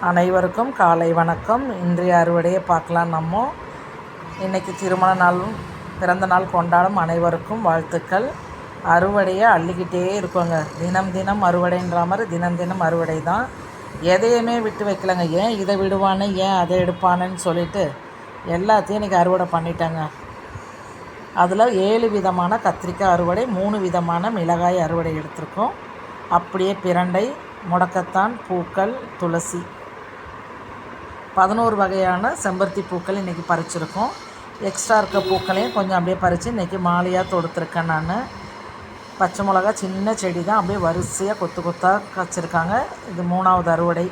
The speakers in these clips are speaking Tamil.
அனைவருக்கும் காலை வணக்கம். இன்றைய அறுவடையை பார்க்கலாம் நம்ம. இன்றைக்கி திருமண நாளும் பிறந்த நாள் கொண்டாடும் அனைவருக்கும் வாழ்த்துக்கள். அறுவடையை அள்ளிக்கிட்டே இருக்கோங்க. தினம் தினம் அறுவடைன்ற மாதிரி தினம் தினம் அறுவடை தான். எதையுமே விட்டு வைக்கலங்க. ஏன் இதை விடுவானே ஏன் அதை எடுப்பானேன்னு சொல்லிட்டு எல்லாத்தையும் இன்றைக்கி அறுவடை பண்ணிட்டாங்க. அதில் ஏழு விதமான கத்திரிக்காய் அறுவடை மூணு விதமான மிளகாய் அறுவடை எடுத்திருக்கோம். அப்படியே பிரண்டை முடக்கத்தான் பூக்கள் துளசி. பதினோரு வகையான செம்பருத்தி பூக்கள் இன்றைக்கி பறிச்சிருக்கோம். எக்ஸ்ட்ரா இருக்க பூக்களையும் கொஞ்சம் அப்படியே பறித்து இன்றைக்கி மாலையாக தொடுத்துருக்கேன் நான். பச்சை மிளகா சின்ன செடி தான். அப்படியே வரிசையாக கொத்து கொத்தாக காய்ச்சிருக்காங்க. இது மூணாவது அறுவடை.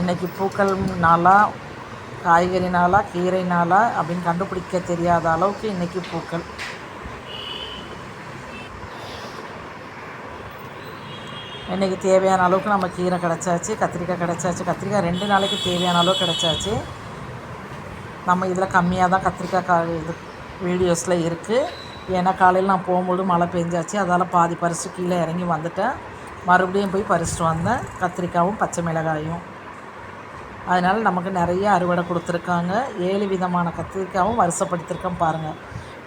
இன்றைக்கி பூக்கள் நாளாக காய்கறி நாளா கீரை நாளா அப்படின்னு கண்டுபிடிக்க தெரியாத அளவுக்கு இன்றைக்கி பூக்கள். இன்றைக்கி தேவையான அளவுக்கு நம்ம கீரை கிடச்சாச்சு கத்திரிக்காய் கிடச்சாச்சு. கத்திரிக்காய் ரெண்டு நாளைக்கு தேவையான அளவு கிடச்சாச்சு. நம்ம இதில் கம்மியாக தான் கத்திரிக்காய் கா இது வீடியோஸில் இருக்குது ஏன்னா காலையில் நான் போகும்போது மழை பெஞ்சாச்சு. அதால் பாதி பறித்து கீழே இறங்கி வந்துட்டேன். மறுபடியும் போய் பறிச்சிட்டு வந்தேன். கத்திரிக்காயும் பச்சை மிளகாயும். அதனால் நமக்கு நிறைய அறுவடை கொடுத்துருக்காங்க. ஏழு விதமான கத்திரிக்காயும் வருஷப்படுத்திருக்கேன் பாருங்கள்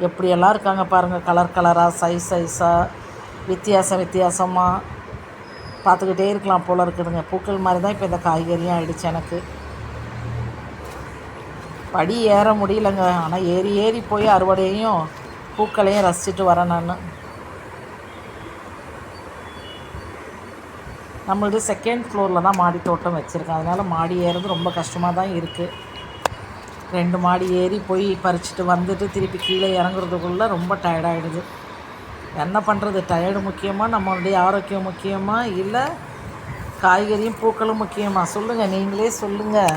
எப்படியெல்லாம் இருக்காங்க பாருங்கள் கலர் கலராக சைஸ் சைஸாக வித்தியாசம் வித்தியாசமாக பார்த்துக்கிட்டே இருக்கலாம் போல் இருக்குதுங்க. பூக்கள் மாதிரி தான் இப்போ இந்த காய்கறியும் ஆகிடுச்சு எனக்கு. படி ஏற முடியலங்க. ஆனால் ஏறி ஏறி போய் அறுவடையையும் பூக்களையும் ரசிச்சுட்டு வரேன் நான். நம்மளது செகண்ட் ஃப்ளோரில் தான் மாடி தோட்டம் வச்சுருக்கேன். அதனால் மாடி ஏறது ரொம்ப கஷ்டமாக தான் இருக்குது ரெண்டு மாடி ஏறி போய் பறிச்சுட்டு வந்துட்டு திருப்பி கீழே இறங்குறதுக்குள்ளே ரொம்ப டயர்டாகிடுது என்ன பண்ணுறது டயர்டு முக்கியமாக நம்மளுடைய ஆரோக்கியம் முக்கியமாக இல்லை காய்கறியும் பூக்களும் முக்கியமாக சொல்லுங்கள் நீங்களே சொல்லுங்கள்